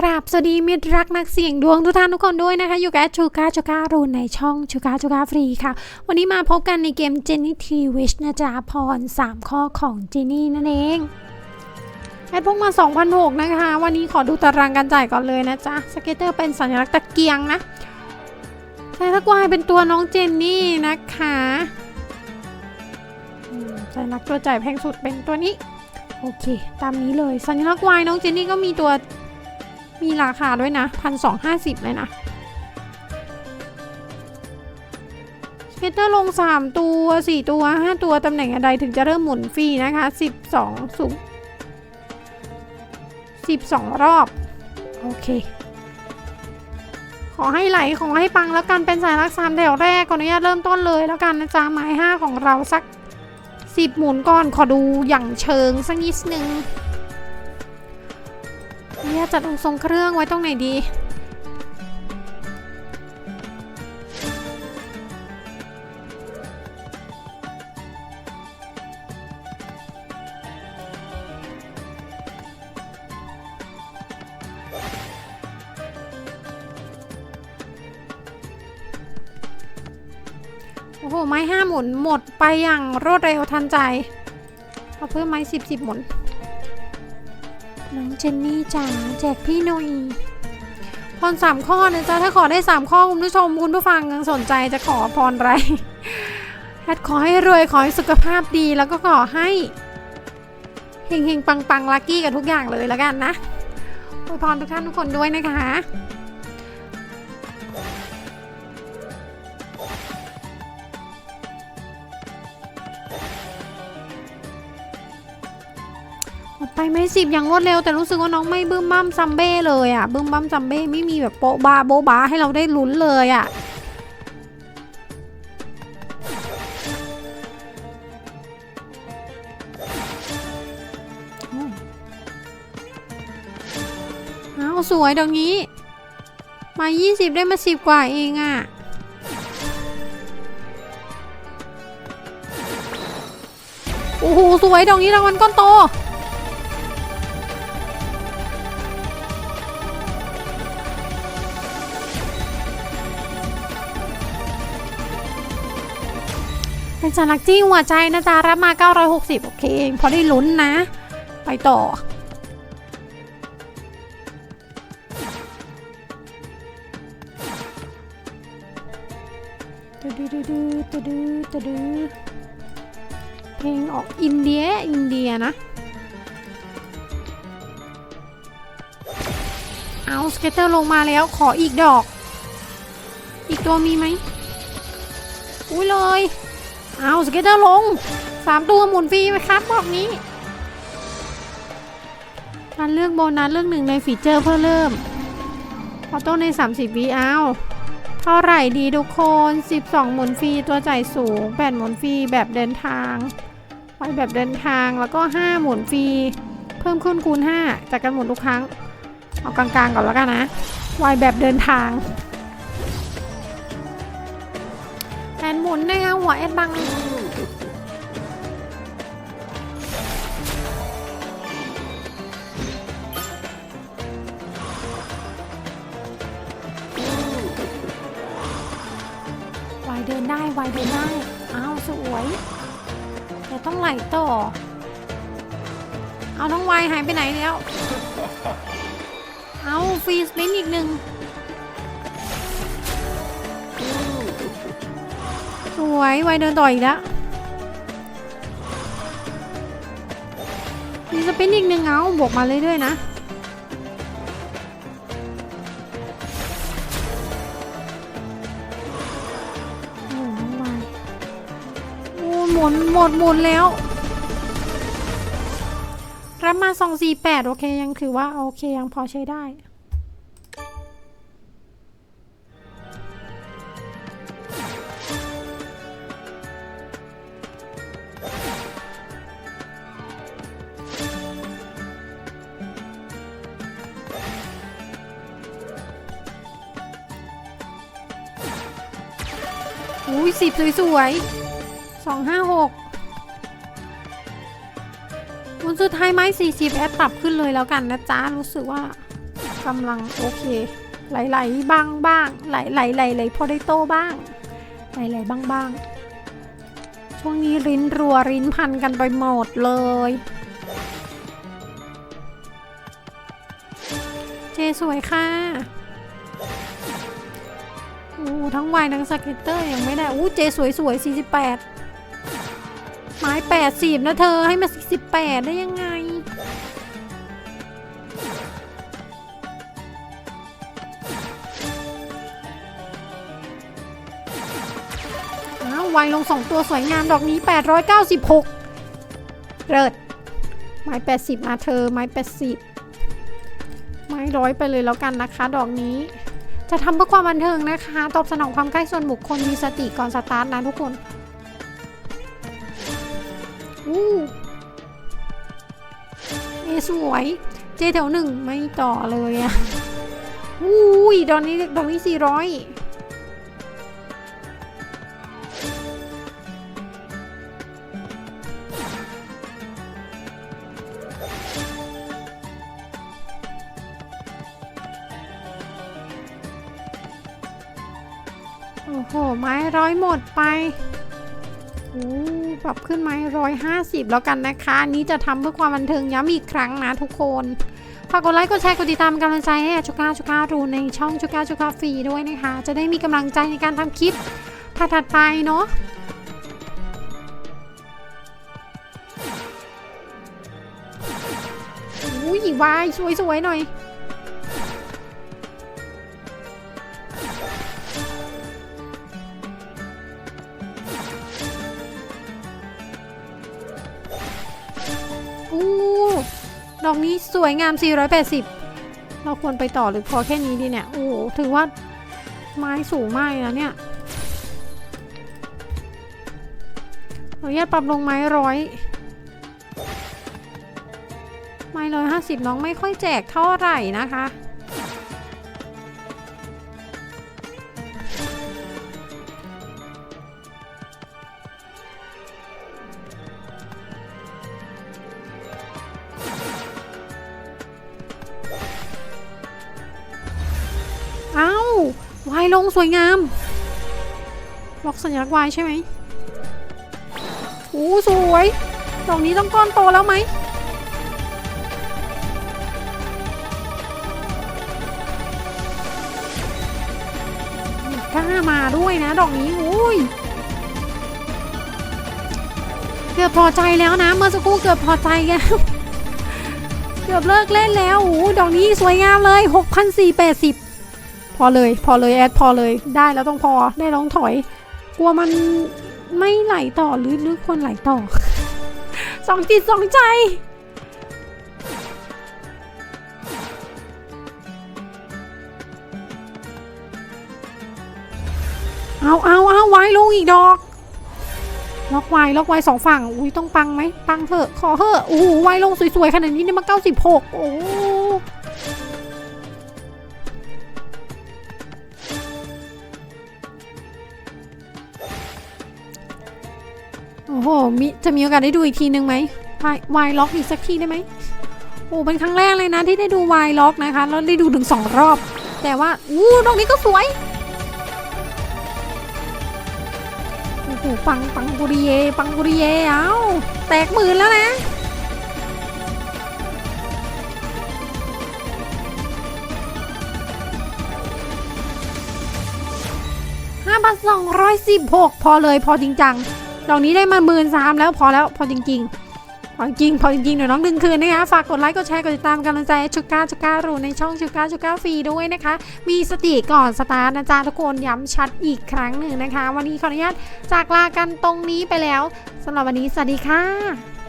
กราบสวัสดีมิตรรักนักเสี่ยงดวงทุกท่านทุกคนด้วยนะคะ อยู่กับชูกาชูการูนในช่องชูกาชูกาฟรีค่ะ วันนี้มาพบกันในเกม Jenny T Wish นะจ๊ะพร 3 ข้อของ Jenny นั่นเองแอดพวกมา 2,006นะคะ วันนี้ขอดูตารางการจ่ายก่อนเลยนะจ๊ะ สเก็ตเตอร์เป็นสัญลักษณ์ตะเกียงนะใช้ตะกวายเป็นตัวน้องเจนนี่นะคะสัญลักษณ์ตัวจ่ายแพงสุดเป็นตัวนี้ โอเค ตามนี้เลย สัญลักษณ์วายน้องเจนนี่ก็มีตัว มีราคาด้วยนะพันสองห้าสิบเลยนะสเก็ตเตอร์ลง 3 ตัว 4 ตัว 5 ตัว ตำแหน่งอะไรถึงจะเริ่มหมุนฟรีนะคะ 12สูง12 รอบ โอเค ขอให้ไหล ขอให้ปังแล้วกัน เป็นสายรักสามแถวแรกขออนุญาตเริ่มต้นเลยแล้วกันนะจ๊ะไม้5ของเราสักสิบหมุนก่อน ขอดูอย่างเชิงสักนิดนึง เนี่ยจัดองค์ทรงเครื่องไว้ตรงไหนดี โอ้โห ไม้ห้าหมุนหมดไปอย่างรวดเร็วทันใจ เอาเพิ่มไม้สิบสิบหมุน น้องเจนนี่จ๋าแจกพี่หน่อยพรสามข้อนะจ๊ะถ้าขอได้สามข้อคุณผู้ชมคุณผู้ฟังยังสนใจจะขอพรอะไรแอดขอให้รวยขอให้สุขภาพดีแล้วก็ขอให้เฮงเฮงปังปังลัคกี้กับทุกอย่างเลยแล้วกันนะอวยพรทุกท่านทุกคนด้วยนะคะ ไปไม่สิบอย่างรวดเร็วแต่รู้สึกว่าน้องไม่บึ้มบั้มซัมเบ้เลยอะบึ้มบั้มซัมเบ้ไม่มีแบบโปะบาโบบาให้เราได้ลุ้นเลยอะอืมเอาสวยดอกนี้ มา 20 ได้มา 10 กว่าเองอะโอ้โหสวยดอกนี้รางวัลก้อนโต เป็นสัญลักษณ์ที่หัวใจนะจ๊ะรับมา 960 โอเคเองพอได้ลุ้นนะ ไปต่อตะดื้อดื้อดื้อตะดื้อตะดื้อเพลงออกอินเดีย อินเดียนะ เอาสเก็ตเตอร์ลงมาแล้วขออีกดอก อีกตัวมีไหมอุ้ยเลย เอาสเก็ตเตอร์ลงสามตัวหมุนฟรีไหมครับบอกนี้การเลือกโบนัสเลือกหนึ่งในฟีเจอร์เพื่อเริ่มออโต้ใน 30วิเอาเท่าไหร่ดีทุกคน 12 หมุนฟรีตัวจ่ายสูง 8 หมุนฟรีแบบเดินทางไว้แบบเดินทางแล้วก็ 5 หมุนฟรีเพิ่มขึ้นคูณ 5 จากการหมุนทุกครั้ง เอากลางๆก่อนแล้วกันนะไวแบบเดินทาง นหมุนนะคะหัวแอดบังวายเดินได้วายเดินได้อ้าวสวยแต่ต้องไหลต่อ เอาน้องวายหายไปไหนแล้ว เอาฟรีสปินอีกหนึ่ง วยวเดินต่ออีกแล้วมีสปินอีกหนึ่งเอาบวกมาเรื่อยๆนะโอ้น้องวายโอ้หมุนหมดหมุนแล้วรับมา 248 โอเค ยังถือว่า โอเค ยังพอใช้ได้ อุ้ยสิบสวยๆสองห้าหกวันสุดท้ายไม้40แอดปรับขึ้นเลยแล้วกันนะจ๊ะ รู้สึกว่ากำลังโอเค ไหลๆบ้างบ้างไหลไหลไหลไหลพอได้โตบ้างไหลไหลบ้างบ้างช่วงนี้ริ้นรัวริ้นพันกันไปหมดเลยเจสวยค่ะ อู้ทั้งวายทั้งสเก็ตเตอร์ยังไม่ได้ อู้เจสวยสวย48ไม้80นะเธอให้มา48ได้ยังไง อ้าววายลง2ตัวสวยงามดอกนี้896เริดไม้80มาเธอไม้80ไม้ร้อยไปเลยแล้วกันนะคะ ดอกนี้ จะทำเพื่อความบันเทิงนะคะ ตอบสนองความใกล้ส่วนบุคคลมีสติก่อนสตาร์ทนะทุกคนอู้เอสวย เจแถวหนึ่งไม่ต่อเลยอะอุ้ยดอกนี้ดอกนี้สี่ร้อย โอ้โห ไม้ร้อยหมดไปโอ้ปรับขึ้นไหมร้อยห้าสิบแล้วกันนะคะ นี้จะทำเพื่อความบันเทิงย้ำอีกครั้งนะทุกคนฝากกดไลค์กดแชร์กดติดตามกำลังใจให้ชุก้าชุก้ารูในช่องชุก้าชุก้าฟรีด้วยนะคะ จะได้มีกำลังใจในการทำคลิปถัดๆไปเนาะอุ้ยวายสวยๆหน่อย อกนี้สวยงาม 480 เราควรไปต่อหรือพอแค่นี้ดีเนี่ย โอ้โห ถือว่าไม้สูงมากนะเนี่ยขออนุญาตปรับลงไม้ร้อยไม้ร้อยห้าสิบน้องไม่ค่อยแจกเท่าไหร่นะคะาวายลงสวยงาม ล็อกสัญลักษณ์วายใช่ไหมโอ้สวยดอกนี้ต้องก้อนโตแล้วไหมกล้ามาด้วยนะ ดอกนี้อุ้ยเกือบพอใจแล้วนะ เมื่อสักครู่เกือบพอใจแล้ว เกือบเลิกเล่นแล้วโอ้ดอกนี้สวยงามเลย 6,480 อเลยพอเลยแอดพอเลยได้แล้วต้องพอได้ล้วต้องถอย กลัวมันไม่ไหลต่อหรือหรือควรไหลต่อสองจิตสองใจเอาเอาเอาไว้ลงอีกดอก ล็อกไว้ล็อกไว้สองฝั่ง อุ้ยต้องปังไหมปังเถอะ ขอเถอะโอ้โหไว้ลงสวยๆ ขนาดนี้เนี่ยมา96โอ้ โอ้โหมิจะมีโอกาสได้ดูอีกทีนึงไหมวายวล็อกอีกสักทีได้ไหมโอ้เป็นครั้งแรกเลยนะที่ได้ดูวายล็อกนะคะแล้วได้ดูถึงสองรอบ แต่ว่าอู้ตรงนี้ก็สวยโอ้โหปังปังกุริเยปังกุริเยเอ้าแตกหมื่นแล้วนะห้าพันสองร้อยสิบหกพอเลยพอจริงจัง ดอกนี้ได้มาหมื่นสามแล้วพอแล้วพอจริง ๆ พอจริงพอจริงๆเดี๋ยวน้องดึงคืนนะคะฝากกดไลค์กดแชร์กดติดตามกำลังใจชุก้าชุก้ารูในช่องชุก้าชุก้าฟรีด้วยนะคะ มีสติก่อนสตาร์ทนะจ๊ะทุกคนย้ำชัดอีกครั้งหนึ่งนะคะ วันนี้ขออนุญาตจากลากันตรงนี้ไปแล้วสำหรับวันนี้สวัสดีค่ะ